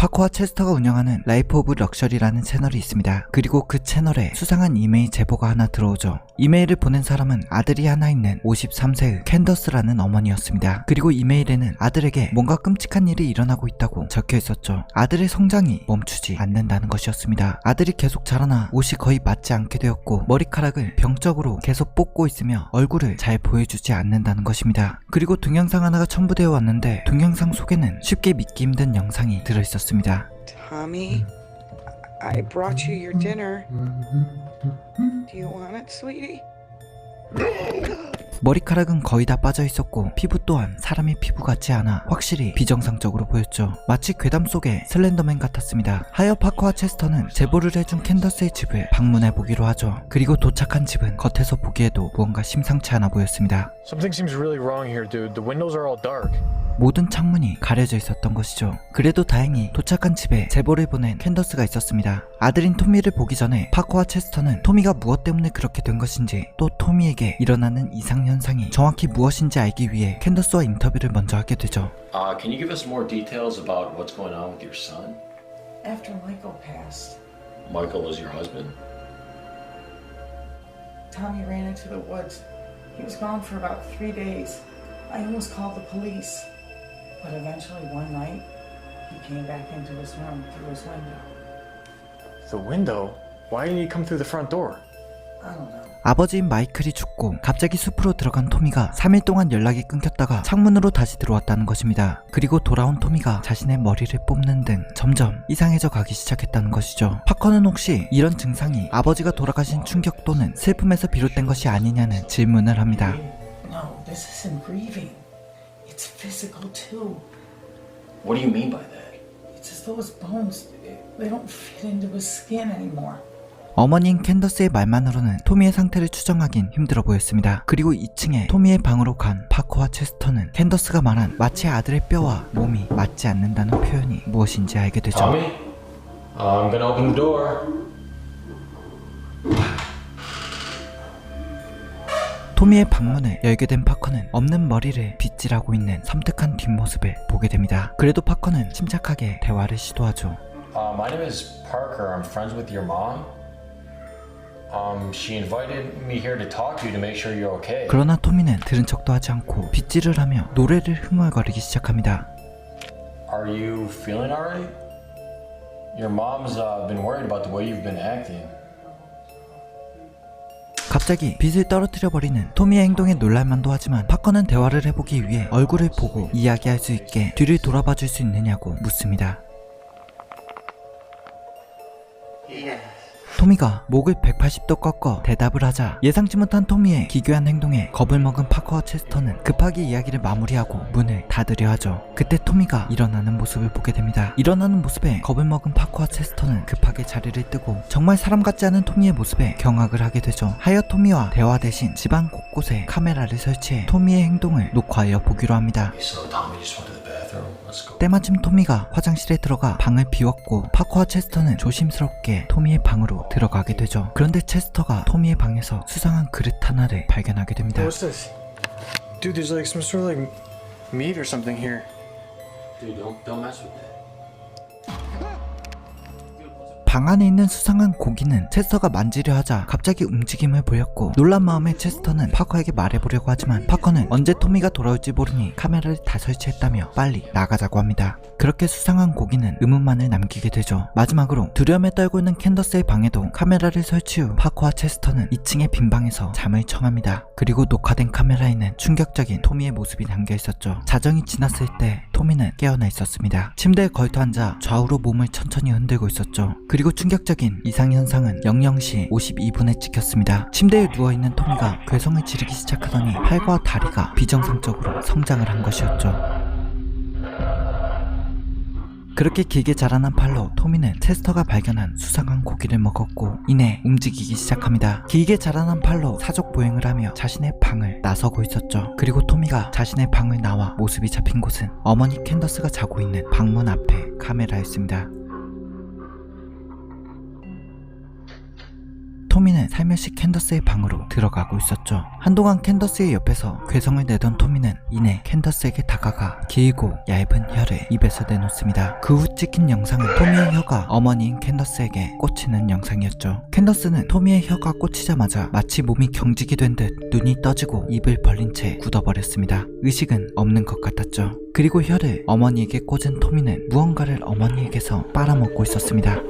파커와 체스터가 운영하는 라이프 오브 럭셔리라는 채널이 있습니다. 그리고 그 채널에 수상한 이메일 제보가 하나 들어오죠. 이메일을 보낸 사람은 아들이 하나 있는 53세의 캔더스라는 어머니였습니다. 그리고 이메일에는 아들에게 뭔가 끔찍한 일이 일어나고 있다고 적혀 있었죠. 아들의 성장이 멈추지 않는다는 것이었습니다. 아들이 계속 자라나 옷이 거의 맞지 않게 되었고 머리카락을 병적으로 계속 뽑고 있으며 얼굴을 잘 보여주지 않는다는 것입니다. 그리고 동영상 하나가 첨부되어 왔는데 동영상 속에는 쉽게 믿기 힘든 영상이 들어있었습니다. Tommy, I brought you your dinner. Do you want it, sweetie? 머리카락은 거의 다 빠져 있었고 피부 또한 사람의 피부 같지 않아 확실히 비정상적으로 보였죠. 마치 괴담 속의 슬렌더맨 같았습니다. 하여 파커와 체스터는 제보를 해준 캔더스의 집을 방문해 보기로 하죠. 그리고 도착한 집은 겉에서 보기에도 무언가 심상치 않아 보였습니다. 모든 창문이 가려져 있었던 것이죠. 그래도 다행히 도착한 집에 제보를 보낸 캔더스가 있었습니다. 아들인 토미를 보기 전에 파커와 체스터는 토미가 무엇 때문에 그렇게 된 것인지 또 토미에게 일어나는 이상 현상이 정확히 무엇인지 알기 위해 캔더스와 인터뷰를 먼저 하게 되죠. Uh, can you give us more details about what's going on with your son? After Michael passed, Michael is your husband. Tommy ran into the woods. He was gone for about three days. I almost called the police. But eventually, one night, he came back into his room through his window. The window? Why didn't he come through the front door? 아버지인 마이클이 죽고 갑자기 숲으로 들어간 토미가 3일 동안 연락이 끊겼다가 창문으로 다시 들어왔다는 것입니다. 그리고 돌아온 토미가 자신의 머리를 뽑는 등 점점 이상해져 가기 시작했다는 것이죠. 파커는 혹시 이런 증상이 아버지가 돌아가신 충격 또는 슬픔에서 비롯된 것이 아니냐는 질문을 합니다. No, this isn't grieving. It's physical too. What do you mean by that? It's as though his bones, they don't fit into his skin anymore. 어머니인 캔더스의 말만으로는 토미의 상태를 추정하긴 힘들어 보였습니다. 그리고 2층에 토미의 방으로 간 파커와 체스터는 캔더스가 말한 마치 아들의 뼈와 몸이 맞지 않는다는 표현이 무엇인지 알게 되죠. Tommy? I'm gonna open the door. 토미의 방문을 열게 된 파커는 없는 머리를 빗질하고 있는 섬뜩한 뒷모습을 보게 됩니다. 그래도 파커는 침착하게 대화를 시도하죠. Uh, my name is Parker. I'm friends with your mom. 그러나 토미는 들은 척도 하지 않고 빗질을 하며 노래를 흥얼거리기 시작합니다. Are you feeling alright? Your mom's uh, been worried about the way you've been acting. 갑자기 빗을 떨어뜨려 버리는 토미의 행동에 놀랄만도 하지만 파커는 대화를 해보기 위해 얼굴을 보고 이야기할 수 있게 뒤를 돌아봐 줄 수 있느냐고 묻습니다. 토미가 목을 180도 꺾어 대답을 하자 예상치 못한 토미의 기괴한 행동에 겁을 먹은 파커와 체스터는 급하게 이야기를 마무리하고 문을 닫으려 하죠. 그때 토미가 일어나는 모습을 보게 됩니다. 일어나는 모습에 겁을 먹은 파커와 체스터는 급하게 자리를 뜨고 정말 사람 같지 않은 토미의 모습에 경악을 하게 되죠. 하여 토미와 대화 대신 집안 곳곳에 카메라를 설치해 토미의 행동을 녹화하여 보기로 합니다. 때마침 토미가 화장실에 들어가 방을 비웠고 파커와 체스터는 조심스럽게 토미의 방으로 들어가게 되죠. 그런데 체스터가 토미의 방에서 수상한 그릇 하나를 발견하게 됩니다. What's this? Dude, there's like some sort of like meat or something here. Dude, don't don't mess with that. 방 안에 있는 수상한 고기는 체스터가 만지려 하자 갑자기 움직임을 보였고 놀란 마음에 체스터는 파커에게 말해보려고 하지만 파커는 언제 토미가 돌아올지 모르니 카메라를 다 설치했다며 빨리 나가자고 합니다. 그렇게 수상한 고기는 의문만을 남기게 되죠. 마지막으로 두려움에 떨고 있는 캔더스의 방에도 카메라를 설치 후 파커와 체스터는 2층의 빈 방에서 잠을 청합니다. 그리고 녹화된 카메라에는 충격적인 토미의 모습이 담겨 있었죠. 자정이 지났을 때 토미는 깨어나 있었습니다. 침대에 걸터 앉아 좌우로 몸을 천천히 흔들고 있었죠. 그리고 충격적인 이상 현상은 00시 52분에 찍혔습니다. 침대에 누워 있는 토미가 괴성을 지르기 시작하더니 팔과 다리가 비정상적으로 성장을 한 것이었죠. 그렇게 길게 자라난 팔로 토미는 체스터가 발견한 수상한 고기를 먹었고 이내 움직이기 시작합니다. 길게 자라난 팔로 사족 보행을 하며 자신의 방을 나서고 있었죠. 그리고 토미가 자신의 방을 나와 모습이 잡힌 곳은 어머니 캔더스가 자고 있는 방문 앞에 카메라였습니다. 토미는 살며시 캔더스의 방으로 들어가고 있었죠. 한동안 캔더스의 옆에서 괴성을 내던 토미는 이내 캔더스에게 다가가 길고 얇은 혀를 입에서 내놓습니다. 그 후 찍힌 영상은 토미의 혀가 어머니인 캔더스에게 꽂히는 영상이었죠. 캔더스는 토미의 혀가 꽂히자마자 마치 몸이 경직이 된 듯 눈이 떠지고 입을 벌린 채 굳어버렸습니다. 의식은 없는 것 같았죠. 그리고 혀를 어머니에게 꽂은 토미는 무언가를 어머니에게서 빨아먹고 있었습니다.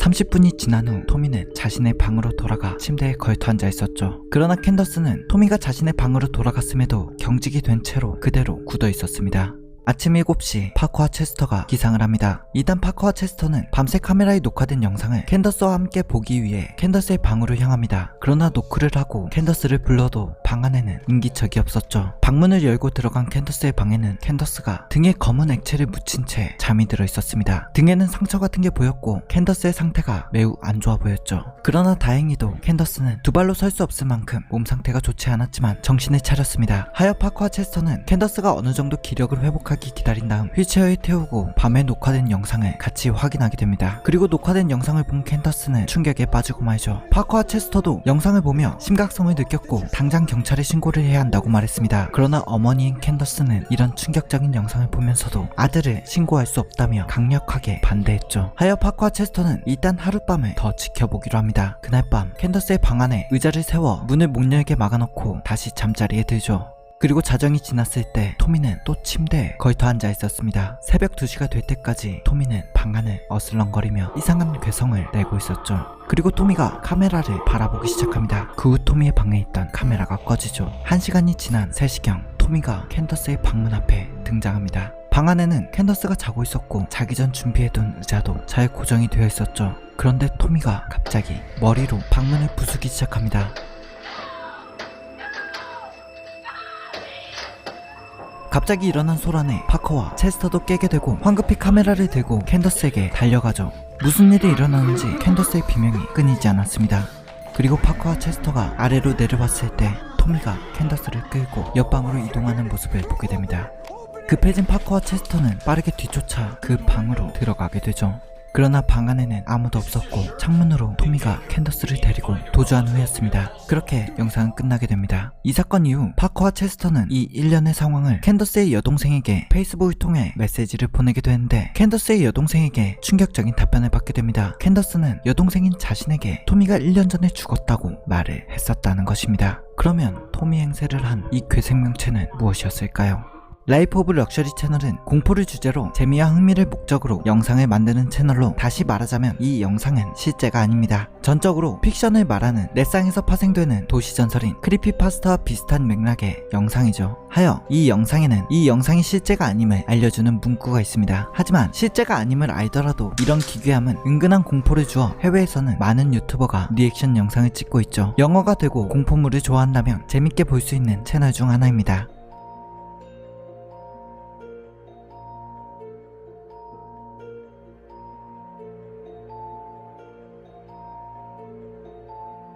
30분이 지난 후 토미는 자신의 방으로 돌아가 침대에 걸터 앉아 있었죠. 그러나 캔더스는 토미가 자신의 방으로 돌아갔음에도 경직이 된 채로 그대로 굳어 있었습니다. 아침 7시 파커와 체스터가 기상을 합니다. 이단 파커와 체스터는 밤새 카메라에 녹화된 영상을 캔더스와 함께 보기 위해 캔더스의 방으로 향합니다. 그러나 노크를 하고 캔더스를 불러도 방 안에는 인기척이 없었죠. 방문을 열고 들어간 캔더스의 방에는 캔더스가 등에 검은 액체를 묻힌 채 잠이 들어 있었습니다. 등에는 상처 같은 게 보였고 캔더스의 상태가 매우 안 좋아 보였죠. 그러나 다행히도 캔더스는 두 발로 설 수 없을 만큼 몸 상태가 좋지 않았지만 정신을 차렸습니다. 하여 파커와 체스터는 캔더스가 어느 정도 기력을 회복하기 기다린 다음 휠체어에 태우고 밤에 녹화된 영상을 같이 확인하게 됩니다. 그리고 녹화된 영상을 본 캔더스는 충격에 빠지고 말죠. 파커와 체스터도 영상을 보며 심각성을 느꼈고 당장 경찰에 신고를 해야 한다고 말했습니다. 그러나 어머니인 캔더스는 이런 충격적인 영상을 보면서도 아들을 신고할 수 없다며 강력하게 반대했죠. 하여 파커와 체스터는 일단 하룻밤을 더 지켜보기로 합니다. 그날 밤 캔더스의 방 안에 의자를 세워 문을 못 열게 막아놓고 다시 잠자리에 들죠. 그리고 자정이 지났을 때 토미는 또 침대에 걸터 앉아 있었습니다. 새벽 2시가 될 때까지 토미는 방 안을 어슬렁거리며 이상한 괴성을 내고 있었죠. 그리고 토미가 카메라를 바라보기 시작합니다. 그 후 토미의 방에 있던 카메라가 꺼지죠. 1시간이 지난 3시경 토미가 캔더스의 방문 앞에 등장합니다. 방 안에는 캔더스가 자고 있었고 자기 전 준비해둔 의자도 잘 고정이 되어 있었죠. 그런데 토미가 갑자기 머리로 방문을 부수기 시작합니다. 갑자기 일어난 소란에 파커와 체스터도 깨게 되고 황급히 카메라를 들고 캔더스에게 달려가죠. 무슨 일이 일어나는지 캔더스의 비명이 끊이지 않았습니다. 그리고 파커와 체스터가 아래로 내려왔을 때 토미가 캔더스를 끌고 옆방으로 이동하는 모습을 보게 됩니다. 급해진 파커와 체스터는 빠르게 뒤쫓아 그 방으로 들어가게 되죠. 그러나 방 안에는 아무도 없었고 창문으로 토미가 캔더스를 데리고 도주한 후였습니다. 그렇게 영상은 끝나게 됩니다. 이 사건 이후 파커와 체스터는 이 일련의 상황을 캔더스의 여동생에게 페이스북을 통해 메시지를 보내게 되는데 캔더스의 여동생에게 충격적인 답변을 받게 됩니다. 캔더스는 여동생인 자신에게 토미가 1년 전에 죽었다고 말을 했었다는 것입니다. 그러면 토미 행세를 한 이 괴생명체는 무엇이었을까요? 라이프 오브 럭셔리 채널은 공포를 주제로 재미와 흥미를 목적으로 영상을 만드는 채널로 다시 말하자면 이 영상은 실제가 아닙니다. 전적으로 픽션을 말하는 넷상에서 파생되는 도시전설인 크리피파스타와 비슷한 맥락의 영상이죠. 하여 이 영상에는 이 영상이 실제가 아님을 알려주는 문구가 있습니다. 하지만 실제가 아님을 알더라도 이런 기괴함은 은근한 공포를 주어 해외에서는 많은 유튜버가 리액션 영상을 찍고 있죠. 영어가 되고 공포물을 좋아한다면 재밌게 볼 수 있는 채널 중 하나입니다.